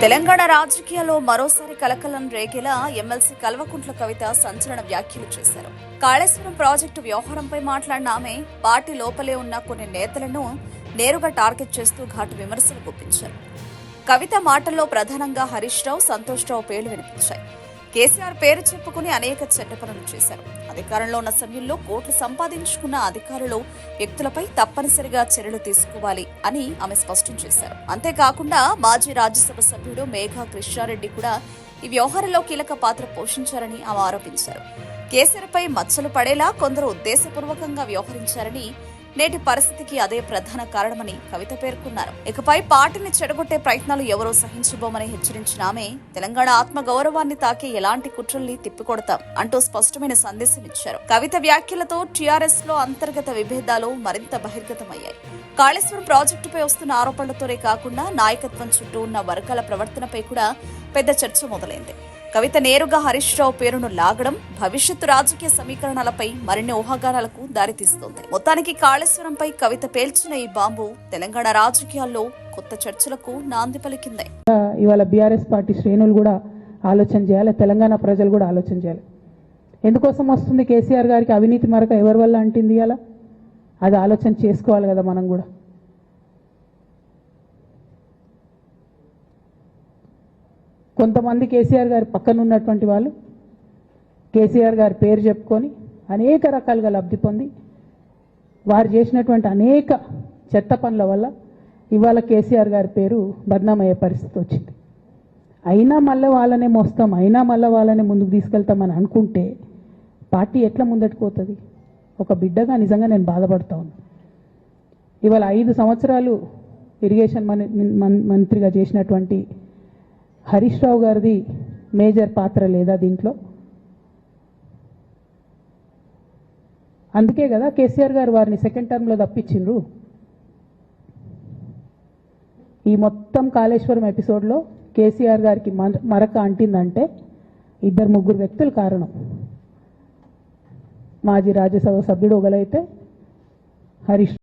తెలంగాణ రాజకీయాల్లో మరోసారి కలకలం రేగేలా ఎమ్మెల్సీ కల్వకుంట్ల కవిత సంచలన వ్యాఖ్యలు చేశారు. కాళేశ్వరం ప్రాజెక్టు వ్యవహారంపై మాట్లాడిన ఆమె పార్టీ లోపలే ఉన్న కొన్ని నేతలను నేరుగా టార్గెట్ చేస్తూ ఘాటు విమర్శలు గుప్పించారు. కవిత మాటల్లో ప్రధానంగా హరీష్ రావు సంతోష్ రావు పేర్లు వినిపించాయి. కేసీఆర్ పేరు చెప్పుకుని అనేక చెడ్డ పనులు చేశారు. అధికారంలో ఉన్న సమయంలో కోట్లు సంపాదించుకున్న అధికారులు వ్యక్తులపై తప్పనిసరిగా చర్యలు తీసుకోవాలి అని ఆమె స్పష్టం చేశారు. అంతేకాకుండా మాజీ రాజ్యసభ సభ్యుడు మేఘా కృష్ణారెడ్డి కూడా ఈ వ్యవహారంలో కీలక పాత్ర పోషించారని ఆమె ఆరోపించారు. కేసీఆర్పై మచ్చలు పడేలా కొందరు ఉద్దేశపూర్వకంగా వ్యవహరించారని నేటి పరిస్థితికి అదే ప్రధాన కారణమని కవిత పేర్కొన్నారు. ఇకపై పార్టీని చెడగొట్టే ప్రయత్నాలు ఎవరూ సహించబోమని హెచ్చరించిన ఆమె తెలంగాణ ఆత్మ గౌరవాన్ని తాకే ఎలాంటి కుట్రల్ని తిప్పికొడతాం అంటూ స్పష్టమైన సందేశం ఇచ్చారు. కవిత వ్యాఖ్యలతో టీఆర్ఎస్లో అంతర్గత విభేదాలు మరింత బహిర్గతమయ్యాయి. కాళేశ్వరం ప్రాజెక్టుపై వస్తున్న ఆరోపణలతోనే కాకుండా నాయకత్వం చుట్టూ ఉన్న వర్గాల ప్రవర్తనపై కూడా పెద్ద చర్చ మొదలైంది. కవిత నేరుగా హరీష్ రావు పేరును లాగడం భవిష్యత్తు రాజకీయ సమీకరణలపై మరిన్ని ఊహాగానాలకు దారితీస్తోంది. మొత్తానికి కాళేశ్వరంపై కవిత పేల్చిన ఈ బాంబు తెలంగాణ రాజకీయాల్లో కొత్త చర్చలకు నాంది పలికింది. ఇవాళ బీఆర్ఎస్ పార్టీ శ్రేణులు కూడా ఆలోచన చేయాలి తెలంగాణ ప్రజలు కూడా ఆలోచన చేయాలి. ఎందుకోసం వస్తుంది కేసీఆర్ గారికి అవినీతి మరక ఎవరి వల్ల అంటింది అలా అది ఆలోచన చేసుకోవాలి కదా మనం కూడా. కొంతమంది కేసీఆర్ గారి పక్కన ఉన్నటువంటి వాళ్ళు కేసీఆర్ గారి పేరు చెప్పుకొని అనేక రకాలుగా లబ్ధి పొంది వారు చేసినటువంటి అనేక చెత్త పనుల వల్ల ఇవాళ కేసీఆర్ గారి పేరు బద్నామయ్యే పరిస్థితి వచ్చింది. అయినా మళ్ళీ వాళ్ళనే మోస్తాం అయినా మళ్ళీ వాళ్ళనే ముందుకు తీసుకెళ్తామని అనుకుంటే పార్టీ ఎట్లా ముందట్టుకుపోతుంది ఒక బిడ్డగా నిజంగా నేను బాధపడతా ఉన్నా. ఇవాళ ఐదు సంవత్సరాలు ఇరిగేషన్ మంత్రిగా చేసినటువంటి హరీష్ రావు గారిది మేజర్ పాత్ర లేదా దీంట్లో? అందుకే కదా కేసీఆర్ గారు వారిని సెకండ్ టర్మ్లో తప్పించిండ్రు. ఈ మొత్తం కాళేశ్వరం ఎపిసోడ్లో కేసీఆర్ గారికి మర- మరక అంటిందంటే ఇద్దరు ముగ్గురు వ్యక్తులు కారణం. మాజీ రాజ్యసభ సభ్యుడు ఒకలైతే హరీష్